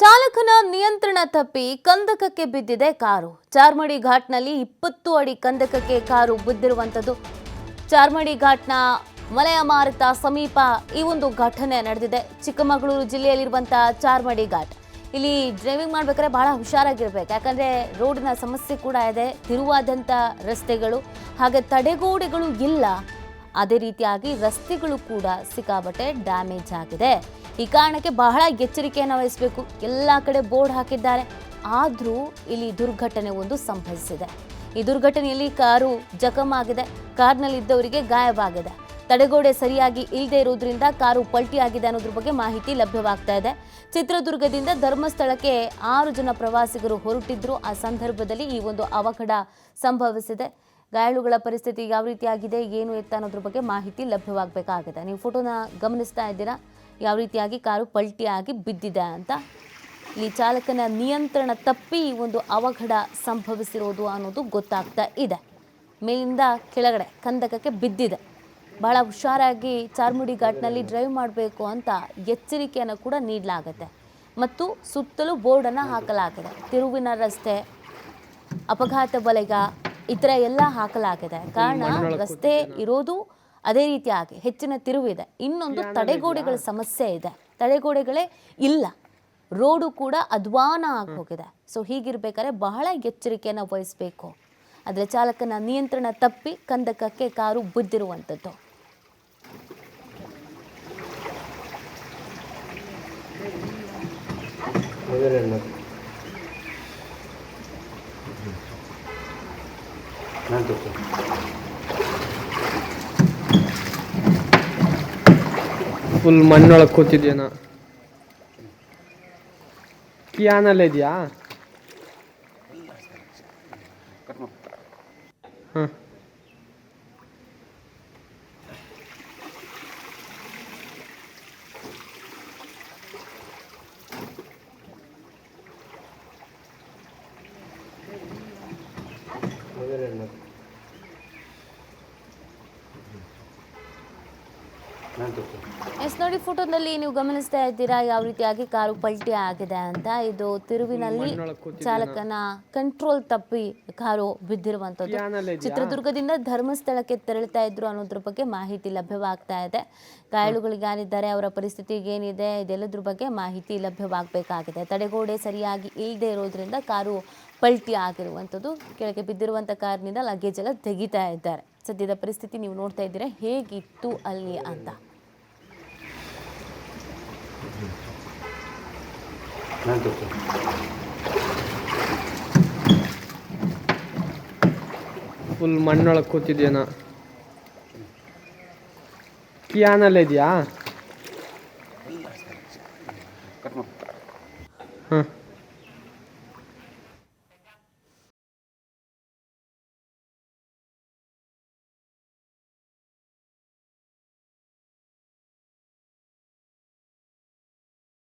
ಚಾಲಕನ ನಿಯಂತ್ರಣ ತಪ್ಪಿ ಕಂದಕಕ್ಕೆ ಬಿದ್ದಿದೆ ಕಾರು. ಚಾರ್ಮಡಿ ಘಾಟ್ನಲ್ಲಿ ಇಪ್ಪತ್ತು ಅಡಿ ಕಂದಕಕ್ಕೆ ಕಾರು ಬಿದ್ದಿರುವಂಥದ್ದು. ಚಾರ್ಮಡಿ ಘಾಟ್ನ ಮಲೆಯ ಮಾರುತ ಸಮೀಪ ಈ ಒಂದು ಘಟನೆ ನಡೆದಿದೆ. ಚಿಕ್ಕಮಗಳೂರು ಜಿಲ್ಲೆಯಲ್ಲಿರುವಂತಹ ಚಾರ್ಮಡಿ ಘಾಟ್. ಇಲ್ಲಿ ಡ್ರೈವಿಂಗ್ ಮಾಡ್ಬೇಕಾದ್ರೆ ಬಹಳ ಹುಷಾರಾಗಿರ್ಬೇಕು. ಯಾಕಂದ್ರೆ ರೋಡಿನ ಸಮಸ್ಯೆ ಕೂಡ ಇದೆ. ತಿರುವಾದಂಥ ರಸ್ತೆಗಳು. ಹಾಗೆ ತಡೆಗೋಡೆಗಳು ಇಲ್ಲ. ಅದೇ ರೀತಿಯಾಗಿ ರಸ್ತೆಗಳು ಕೂಡ ಸಿಕ್ಕಾಬಟ್ಟೆ ಡ್ಯಾಮೇಜ್ ಆಗಿದೆ. ಈ ಕಾರಣಕ್ಕೆ ಬಹಳ ಎಚ್ಚರಿಕೆಯನ್ನು ವಹಿಸಬೇಕು. ಎಲ್ಲ ಕಡೆ ಬೋರ್ಡ್ ಹಾಕಿದ್ದಾರೆ. ಆದರೂ ಇಲ್ಲಿ ದುರ್ಘಟನೆ ಒಂದು ಸಂಭವಿಸಿದೆ. ಈ ದುರ್ಘಟನೆಯಲ್ಲಿ ಕಾರು ಜಖಮ್ ಆಗಿದೆ. ಕಾರ್ನಲ್ಲಿದ್ದವರಿಗೆ ಗಾಯವಾಗಿದೆ. ತಡೆಗೋಡೆ ಸರಿಯಾಗಿ ಇಲ್ಲದೆ ಇರುವುದರಿಂದ ಕಾರು ಪಲ್ಟಿ ಆಗಿದೆ ಅನ್ನೋದ್ರ ಬಗ್ಗೆ ಮಾಹಿತಿ ಲಭ್ಯವಾಗ್ತಾ ಇದೆ. ಚಿತ್ರದುರ್ಗದಿಂದ ಧರ್ಮಸ್ಥಳಕ್ಕೆ ಆರು ಜನ ಪ್ರವಾಸಿಗರು ಹೊರಟಿದ್ರು. ಆ ಸಂದರ್ಭದಲ್ಲಿ ಈ ಒಂದು ಅವಘಡ ಸಂಭವಿಸಿದೆ. ಗಾಯಾಳುಗಳ ಪರಿಸ್ಥಿತಿ ಯಾವ ರೀತಿಯಾಗಿದೆ, ಏನು ಎತ್ತ ಅನ್ನೋದ್ರ ಬಗ್ಗೆ ಮಾಹಿತಿ ಲಭ್ಯವಾಗಬೇಕಾಗಿದೆ. ನೀವು ಫೋಟೋನ ಗಮನಿಸ್ತಾ ಇದ್ದೀರಾ, ಯಾವ ರೀತಿಯಾಗಿ ಕಾರು ಪಲ್ಟಿಯಾಗಿ ಬಿದ್ದಿದೆ ಅಂತ. ಇಲ್ಲಿ ಚಾಲಕನ ನಿಯಂತ್ರಣ ತಪ್ಪಿ ಒಂದು ಅವಘಡ ಸಂಭವಿಸಿರೋದು ಅನ್ನೋದು ಗೊತ್ತಾಗ್ತಾ ಇದೆ. ಮೇಲಿಂದ ಕೆಳಗಡೆ ಕಂದಕಕ್ಕೆ ಬಿದ್ದಿದೆ. ಭಾಳ ಹುಷಾರಾಗಿ ಚಾರ್ಮುಡಿ ಘಾಟ್ನಲ್ಲಿ ಡ್ರೈವ್ ಮಾಡಬೇಕು ಅಂತ ಎಚ್ಚರಿಕೆಯನ್ನು ಕೂಡ ನೀಡಲಾಗುತ್ತೆ. ಮತ್ತು ಸುತ್ತಲೂ ಬೋರ್ಡನ್ನು ಹಾಕಲಾಗಿದೆ. ತಿರುವಿನ ರಸ್ತೆ, ಅಪಘಾತ ವಲಯ ಈ ಥರ ಎಲ್ಲ ಹಾಕಲಾಗಿದೆ. ಕಾರಣ ರಸ್ತೆ ಇರೋದು ಅದೇ ರೀತಿಯಾಗಿ ಹೆಚ್ಚಿನ ತಿರುವಿದೆ ಇನ್ನೊಂದು ತಡೆಗೋಡೆಗಳ ಸಮಸ್ಯೆ ಇದೆ. ತಡೆಗೋಡೆಗಳೇ ಇಲ್ಲ. ರೋಡು ಕೂಡ ಅಧ್ವಾನ ಆಗಿ ಹೋಗಿದೆ. ಸೊ ಹೀಗಿರ್ಬೇಕಾದ್ರೆ ಬಹಳ ಎಚ್ಚರಿಕೆಯನ್ನು ವಹಿಸಬೇಕು. ಆದರೆ ಚಾಲಕನ ನಿಯಂತ್ರಣ ತಪ್ಪಿ ಕಂದಕಕ್ಕೆ ಕಾರು ಬಿದ್ದಿರುವಂಥದ್ದು. ನಾನು ತೋರಿಸು ಫುಲ್ ಮಣ್ಣೊಳಗೆ ಕೂತಿದ್ಯಾನ. ಕಿಯಾನಲ್ಲ ಇದೆಯಾ? ಹಾಂ. ತೋರಿಸು ಎಸ್ ನೋಡಿ ಫೋಟೋದಲ್ಲಿ ನೀವು ಗಮನಿಸ್ತಾ ಇದ್ದೀರಾ ಯಾವ ರೀತಿಯಾಗಿ ಕಾರು ಪಲ್ಟಿ ಆಗಿದೆ ಅಂತ. ಇದು ತಿರುವಿನಲ್ಲಿ ಚಾಲಕನ ಕಂಟ್ರೋಲ್ ತಪ್ಪಿ ಕಾರು ಬಿದ್ದಿರುವಂತದ್ದು ಚಿತ್ರದುರ್ಗದಿಂದ ಧರ್ಮಸ್ಥಳಕ್ಕೆ ತೆರಳುತ್ತಾ ಇದ್ರು ಅನ್ನೋದ್ರ ಬಗ್ಗೆ ಮಾಹಿತಿ ಲಭ್ಯವಾಗ್ತಾ ಇದೆ. ಗಾಯಾಳುಗಳಿಗೆ ಯಾರಿದ್ದಾರೆ ಅವರ ಪರಿಸ್ಥಿತಿ ಏನಿದೆ ಇದೆಲ್ಲದ್ರ ಬಗ್ಗೆ ಮಾಹಿತಿ ಲಭ್ಯವಾಗಬೇಕಾಗಿದೆ. ತಡೆಗೋಡೆ ಸರಿಯಾಗಿ ಇಲ್ಲದೆ ಇರೋದ್ರಿಂದ ಕಾರು ಪಲ್ಟಿ ಆಗಿರುವಂಥದ್ದು ಕೆಳಗೆ ಬಿದ್ದಿರುವಂಥ ಕಾರ್ನಿಂದ ಲಗೇಜ್ ಎಲ್ಲ ತೆಗಿತಾ ಇದ್ದಾರೆ. ಸದ್ಯದ ಪರಿಸ್ಥಿತಿ ನೀವು ನೋಡ್ತಾ ಇದ್ದೀರಾ ಹೇಗಿತ್ತು ಅಲ್ಲಿ ಅಂತ? ಫುಲ್ ಮಣ್ಣೊಳಗೆ ಕೂತಿದ್ಯಾನ ಕಿಯಾನಲ್ಲ ಇದೆಯಾ? ಹಾಂ.